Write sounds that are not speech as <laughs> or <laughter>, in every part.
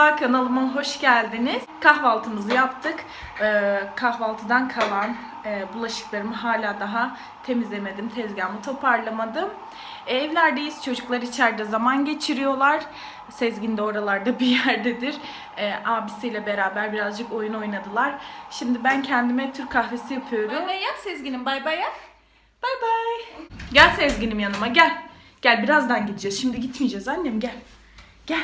Merhaba kanalıma hoş geldiniz. Kahvaltımızı yaptık. Ee, kahvaltıdan kalan e, bulaşıklarımı hala daha temizlemedim. Tezgahımı toparlamadım. E, evlerdeyiz. Çocuklar içeride zaman geçiriyorlar. Sezgin de oralarda <laughs> bir yerdedir. E, abisiyle beraber birazcık oyun oynadılar. Şimdi ben kendime Türk kahvesi yapıyorum. Bay bay yap Sezgin'im. Bay bay yap. Bay bay. Gel Sezgin'im yanıma gel. Gel birazdan gideceğiz. Şimdi gitmeyeceğiz annem gel. Gel.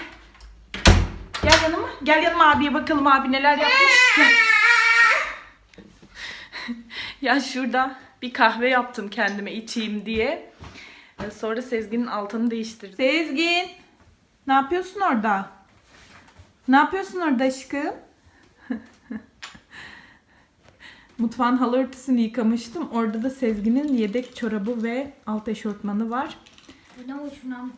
Gel yanıma. Gel yanıma abiye bakalım abi neler yapmış. Gel. <laughs> ya şurada bir kahve yaptım kendime içeyim diye. Ee, Sonra Sezgin'in altını değiştirdim. Sezgin! Ne yapıyorsun orada? Ne yapıyorsun orada aşkım? <laughs> Mutfağın halı örtüsünü yıkamıştım. Orada da Sezgin'in yedek çorabı ve alt eşortmanı var.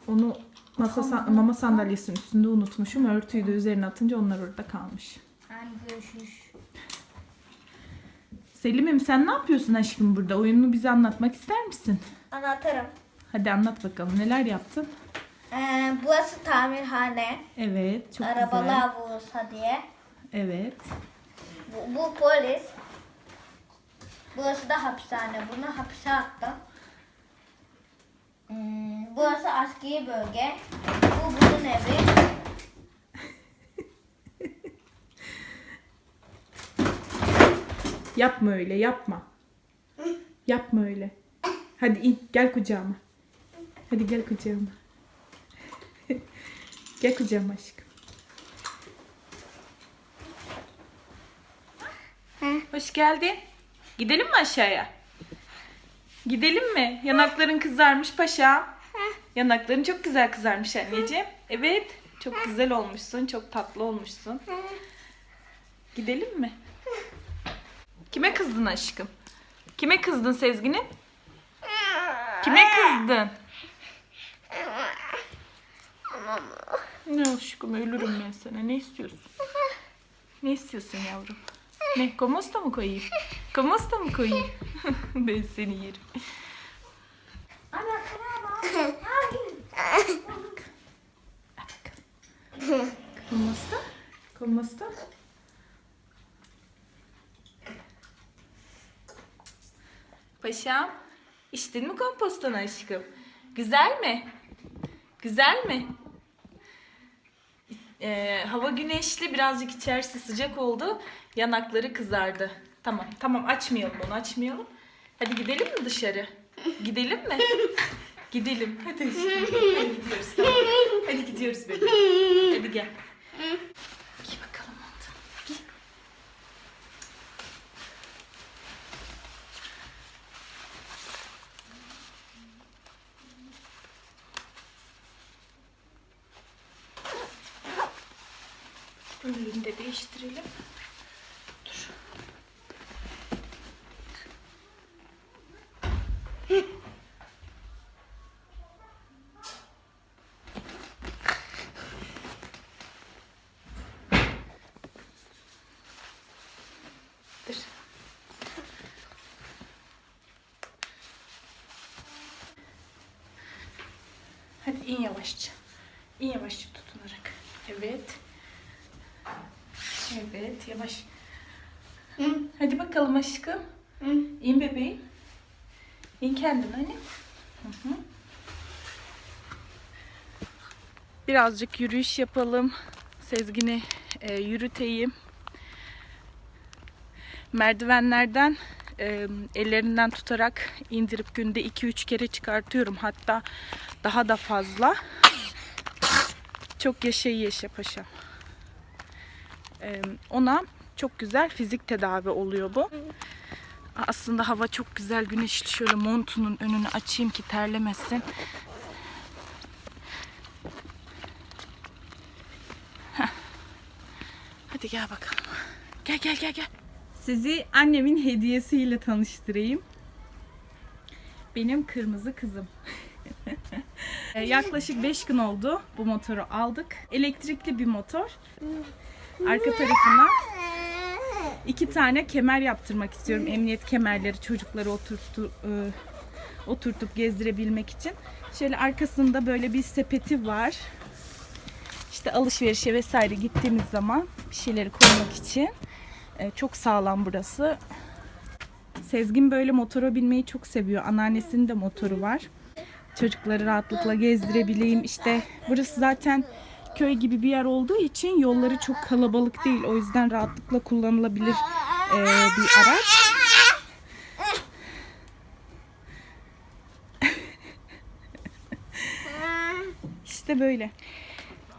Onu masa san- mama sandalyesinin üstünde unutmuşum. Örtüyü de üzerine atınca onlar orada kalmış. Selim'im sen ne yapıyorsun aşkım burada? Oyununu bize anlatmak ister misin? Anlatırım. Hadi anlat bakalım neler yaptın? Ee, burası tamirhane. Evet çok güzel. Arabalar burası diye. Evet. Bu, bu polis. Burası da hapishane. Bunu hapise attım. Hmm, burası askeri bölge. Bu bunun evi. Yapma öyle yapma. Yapma öyle. Hadi in gel kucağıma. Hadi gel kucağıma. gel kucağıma aşkım. Hoş geldin. Gidelim mi aşağıya? Gidelim mi? Yanakların kızarmış paşa. Yanakların çok güzel kızarmış anneciğim. Evet. Çok güzel olmuşsun. Çok tatlı olmuşsun. Gidelim mi? Kime kızdın aşkım? Kime kızdın Sezgin'im? Kime kızdın? Ne aşkım ölürüm ben sana. Ne istiyorsun? Ne istiyorsun yavrum? Ne? Komosta mı koyayım? Komosta mı koyayım? <laughs> ben seni yerim. Ana kanama. Komosta? Komosta? Paşam, içtin mi kompostunu aşkım? Güzel mi? Güzel mi? Ee, hava güneşli, birazcık içerisi sıcak oldu. Yanakları kızardı. Tamam, tamam açmayalım onu, açmayalım. Hadi gidelim mi dışarı? Gidelim mi? <laughs> gidelim. Hadi. <laughs> Hadi gidiyoruz. Tamam. Hadi gidiyoruz bebeğim. Hadi gel. Değiştirelim. Dur. Dur. Hadi in yavaşça. İn yavaşça tutunarak. Evet. Evet yavaş. Hadi bakalım aşkım. İn bebeğim. İn kendin hani. Hı hı. Birazcık yürüyüş yapalım. Sezgin'i e, yürüteyim. Merdivenlerden e, ellerinden tutarak indirip günde 2-3 kere çıkartıyorum. Hatta daha da fazla. Çok yaşa iyi yaşa paşam. Ona çok güzel fizik tedavi oluyor bu. Aslında hava çok güzel güneşli. Şöyle montunun önünü açayım ki terlemesin. Hadi gel bakalım. Gel gel gel gel. Sizi annemin hediyesiyle tanıştırayım. Benim kırmızı kızım. <laughs> Yaklaşık 5 gün oldu bu motoru aldık. Elektrikli bir motor. Arka tarafına iki tane kemer yaptırmak istiyorum. Emniyet kemerleri çocukları oturtu, e, oturtup gezdirebilmek için. Şöyle arkasında böyle bir sepeti var. İşte alışverişe vesaire gittiğimiz zaman bir şeyleri koymak için e, çok sağlam burası. Sezgin böyle motora binmeyi çok seviyor. Anneannesinin de motoru var. Çocukları rahatlıkla gezdirebileyim. İşte burası zaten köy gibi bir yer olduğu için yolları çok kalabalık değil. O yüzden rahatlıkla kullanılabilir e, bir araç. <laughs> İşte böyle.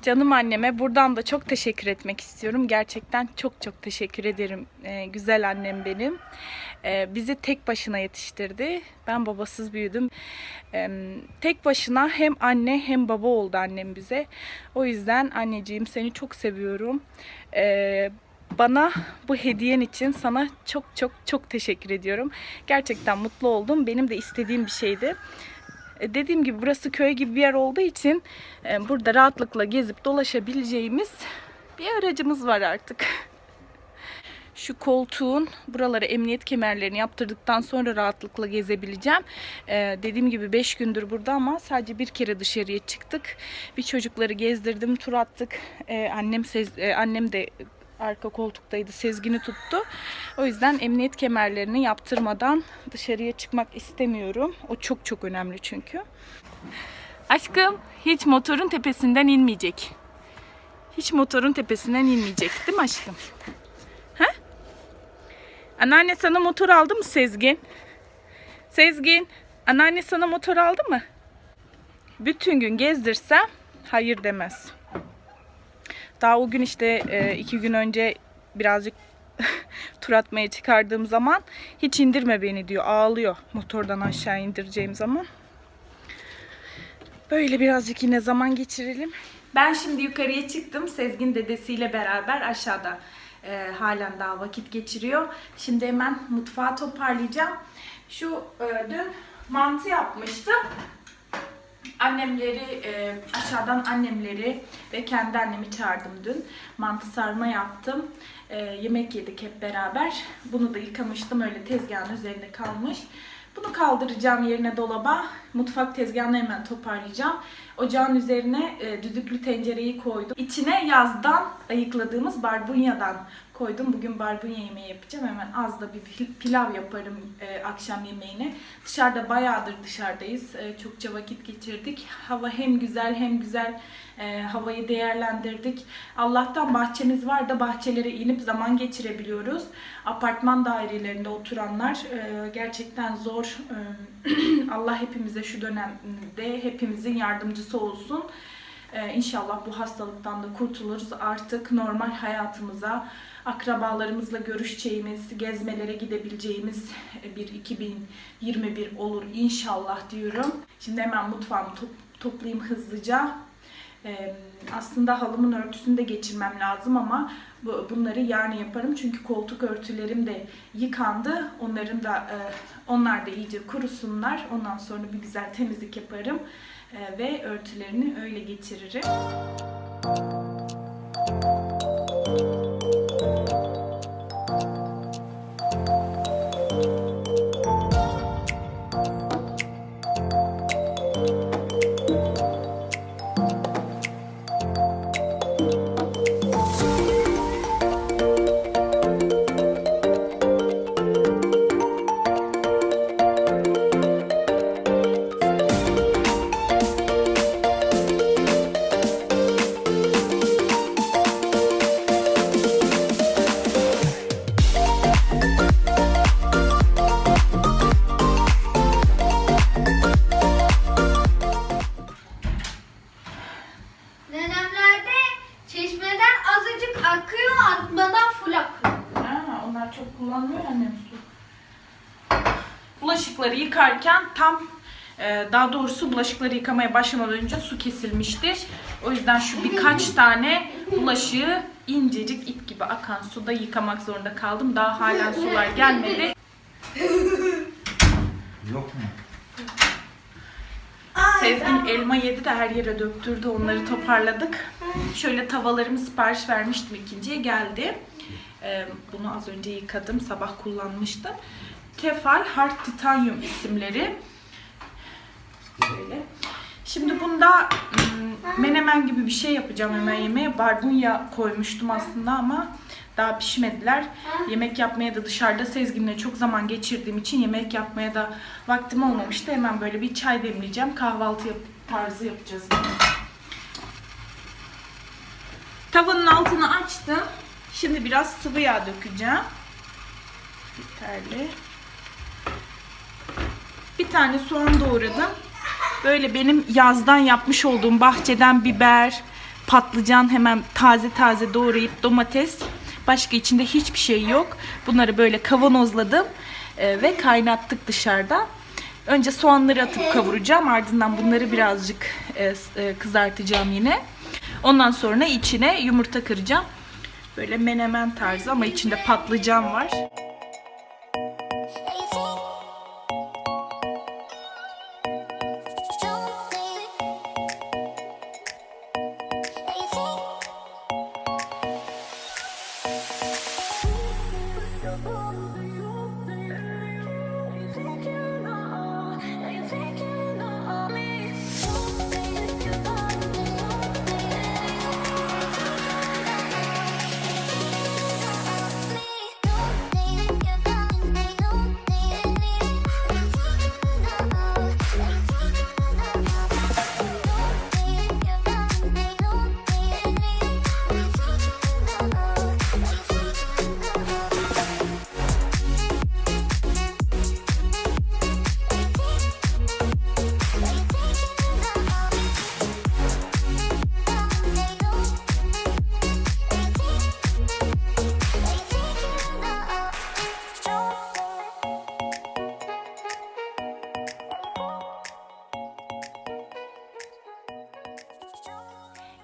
Canım anneme buradan da çok teşekkür etmek istiyorum. Gerçekten çok çok teşekkür ederim. Ee, güzel annem benim. Ee, bizi tek başına yetiştirdi. Ben babasız büyüdüm. Ee, tek başına hem anne hem baba oldu annem bize. O yüzden anneciğim seni çok seviyorum. Ee, bana bu hediyen için sana çok çok çok teşekkür ediyorum. Gerçekten mutlu oldum. Benim de istediğim bir şeydi. Dediğim gibi burası köy gibi bir yer olduğu için e, burada rahatlıkla gezip dolaşabileceğimiz bir aracımız var artık. <laughs> Şu koltuğun buralara emniyet kemerlerini yaptırdıktan sonra rahatlıkla gezebileceğim. E, dediğim gibi 5 gündür burada ama sadece bir kere dışarıya çıktık. Bir çocukları gezdirdim, tur attık. E, annem e, annem de arka koltuktaydı. Sezgini tuttu. O yüzden emniyet kemerlerini yaptırmadan dışarıya çıkmak istemiyorum. O çok çok önemli çünkü. Aşkım hiç motorun tepesinden inmeyecek. Hiç motorun tepesinden inmeyecek değil mi aşkım? Anneanne sana motor aldı mı Sezgin? Sezgin, anneanne sana motor aldı mı? Bütün gün gezdirsem hayır demez. Daha o gün işte e, iki gün önce birazcık <laughs> tur atmaya çıkardığım zaman hiç indirme beni diyor. Ağlıyor motordan aşağı indireceğim zaman. Böyle birazcık yine zaman geçirelim. Ben şimdi yukarıya çıktım. Sezgin dedesiyle beraber aşağıda e, halen daha vakit geçiriyor. Şimdi hemen mutfağı toparlayacağım. Şu e, dün mantı yapmıştım. Annemleri, e, aşağıdan annemleri ve kendi annemi çağırdım dün. Mantı sarma yaptım. E, yemek yedik hep beraber. Bunu da yıkamıştım. Öyle tezgahın üzerinde kalmış. Bunu kaldıracağım yerine dolaba. Mutfak tezgahını hemen toparlayacağım. Ocağın üzerine e, düdüklü tencereyi koydum. İçine yazdan ayıkladığımız barbunyadan koydum. Bugün barbunya yemeği yapacağım. Hemen az da bir pil- pilav yaparım e, akşam yemeğine. Dışarıda bayağıdır dışarıdayız. E, çokça vakit geçirdik. Hava hem güzel hem güzel e, havayı değerlendirdik. Allah'tan bahçemiz var da bahçelere inip zaman geçirebiliyoruz. Apartman dairelerinde oturanlar e, gerçekten zor. E, <clears throat> Allah hepimize şu dönemde hepimizin yardımcısı olsun. Ee, inşallah bu hastalıktan da kurtuluruz. Artık normal hayatımıza, akrabalarımızla görüşeceğimiz, gezmelere gidebileceğimiz bir 2021 olur inşallah diyorum. Şimdi hemen mutfağımı top- toplayayım hızlıca. Ee, aslında halımın örtüsünü de geçirmem lazım ama bu, bunları yarın yaparım çünkü koltuk örtülerim de yıkandı. Onların da e, onlar da iyice kurusunlar. Ondan sonra bir güzel temizlik yaparım e, ve örtülerini öyle geçiririm. Akıyor, atmadan full akıyor. Aa, onlar çok kullanmıyor annem su. Bulaşıkları yıkarken tam e, daha doğrusu bulaşıkları yıkamaya başlamadan önce su kesilmişti. O yüzden şu birkaç tane bulaşığı incecik ip gibi akan suda yıkamak zorunda kaldım. Daha hala sular gelmedi. Yok mu? Sezgin elma yedi de her yere döktürdü. Onları toparladık. Şöyle tavalarımı sipariş vermiştim ikinciye geldi. Ee, bunu az önce yıkadım. Sabah kullanmıştım. Tefal Hard Titanium isimleri. Böyle. Şimdi bunda mm, menemen gibi bir şey yapacağım hemen yemeğe. Barbunya koymuştum aslında ama daha pişmediler. Yemek yapmaya da dışarıda Sezgin'le çok zaman geçirdiğim için yemek yapmaya da vaktim olmamıştı. Hemen böyle bir çay demleyeceğim. Kahvaltı yap- tarzı yapacağız. Tavanın altını açtım. Şimdi biraz sıvı yağ dökeceğim. Yeterli. Bir tane soğan doğradım. Böyle benim yazdan yapmış olduğum bahçeden biber, patlıcan hemen taze taze doğrayıp domates. Başka içinde hiçbir şey yok. Bunları böyle kavanozladım e, ve kaynattık dışarıda. Önce soğanları atıp kavuracağım. Ardından bunları birazcık e, e, kızartacağım yine. Ondan sonra içine yumurta kıracağım. Böyle menemen tarzı ama içinde patlıcan var.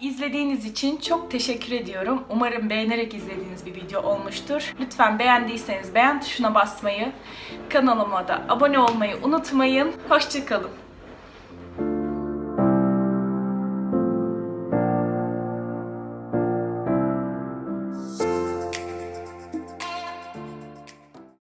İzlediğiniz için çok teşekkür ediyorum. Umarım beğenerek izlediğiniz bir video olmuştur. Lütfen beğendiyseniz beğen tuşuna basmayı, kanalıma da abone olmayı unutmayın. Hoşçakalın.